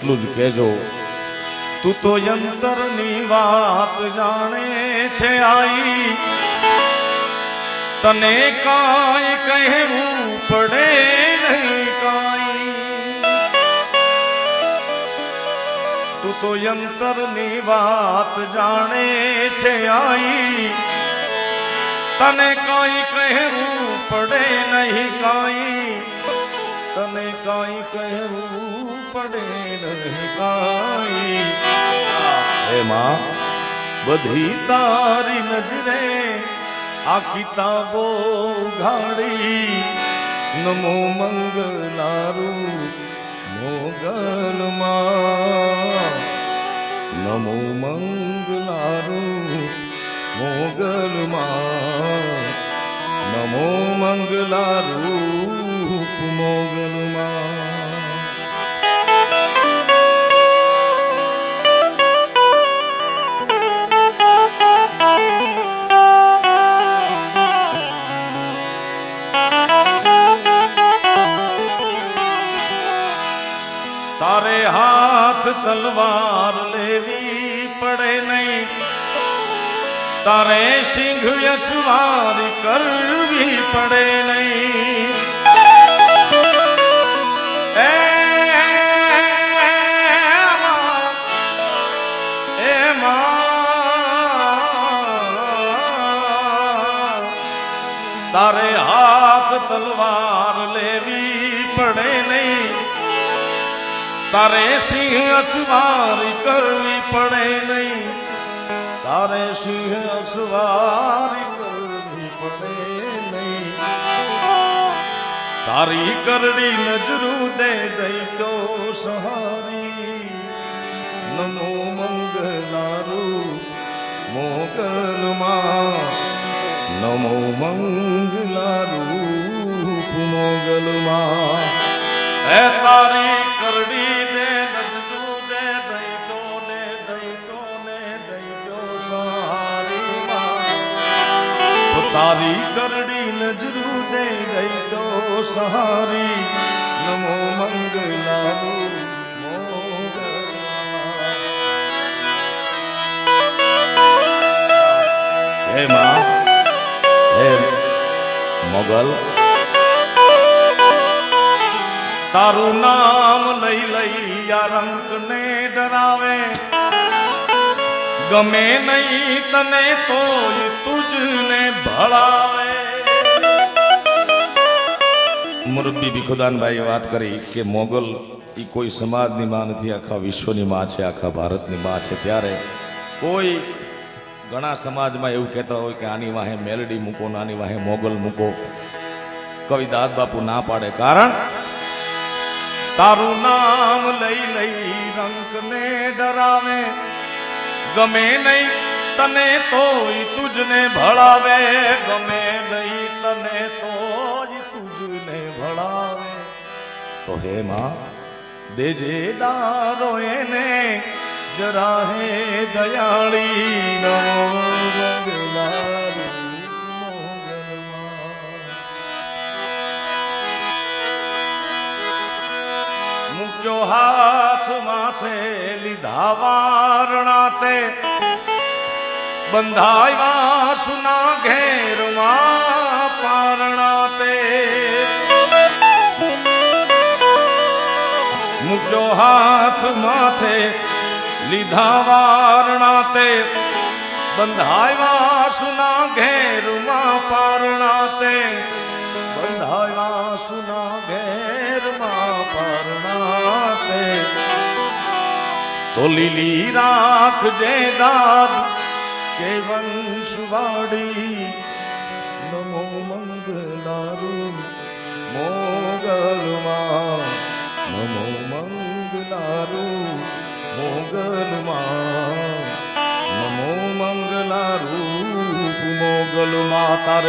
એટલું જ કહેજો. તું તો યંતરની વાત જાણે છે આઈ. તને કાંઈ કહેવું પડે નહીં કાંઈ. તું તો યંતરની વાત જાણે છે આઈ. તને કાંઈ કહેવું પડે નહીં કાંઈ. તને કાંઈ કહેવું પડે કાંઈ. હે માં બધી તારી નજરે આ કિતાબો ઉઘાડી. નમો મંગલારું મોગલમાં. નમો મંગલારું મોગલમાં. નમો મંગલારૂપ મોગલમાં. તારે હાથ તલવાર લેવી પડે નહીં. તારે સિંહ યશવાર કરવી પડે નહીં. તારે હાથ તલવાર લેવી પડે નહીં તારે સિંહ અસવારી કરવી પડે નહીં તારે સિંહ અસવારી કરવી પડે નહીં તારી કરડી નજરું દે દઈ તો સહારી નમો મંગલારૂ મોગલમાં નમો મંગલારૂપ મોગલમાં હે તારી કરડી દે નજરું દે દઈ તો ને દઈ તો ને દઈ તો સહારી માં તો તારી કરડી નજરું દે દઈ તો સહારી નમો મંગલાનું હે માં હે મોગલ તારું નામ લઈ લઈ આ રંકને ડરાવે ગમે નહીં તને તો તુજને ભળાવે મુરબ્બી ભીખુદાનભાઈએ વાત કરી કે મોગલ એ કોઈ સમાજની માં નથી, આખા વિશ્વની માં છે, આખા ભારતની માં છે. ત્યારે કોઈ ઘણા સમાજમાં એવું કહેતા હોય કે આની વાહે મેલડી મૂકો ને વાહે મોગલ મૂકો. કવિ દાદ બાપુ ના પાડે. કારણ તારું નામ લઈ લઈ રંકને ડરાવે. ગમે નહીં તને તોય તુજને ભળાવે. ગમે નહીં તને તોય તુજને ભળાવે. તો હે માં, દેજે ડારો એને જરા હે દયાળી. મૂક્યો હાથ માથે લીધા વારણા તે બંધાયા સુના ઘેરમાં પારણા તે મૂક્યો હાથ માથે લીધા વારણા તે બંધાવ્યા સુના ઘેરમાં પારણા તે બંધાવ્યા સુના ઘેરમાં પારણા તે. તો લીલી રાખજે દાદ કે વંશવાડી નમો મંગલારું મોગલમાં, નમો મંગલારું મોગલમાં નમો મંગલારૂપ મોગલમાં તારે